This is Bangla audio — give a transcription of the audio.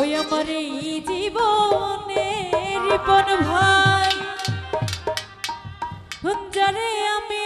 ওই আমার এই জীবনে রিপন ভাই। যারে আমি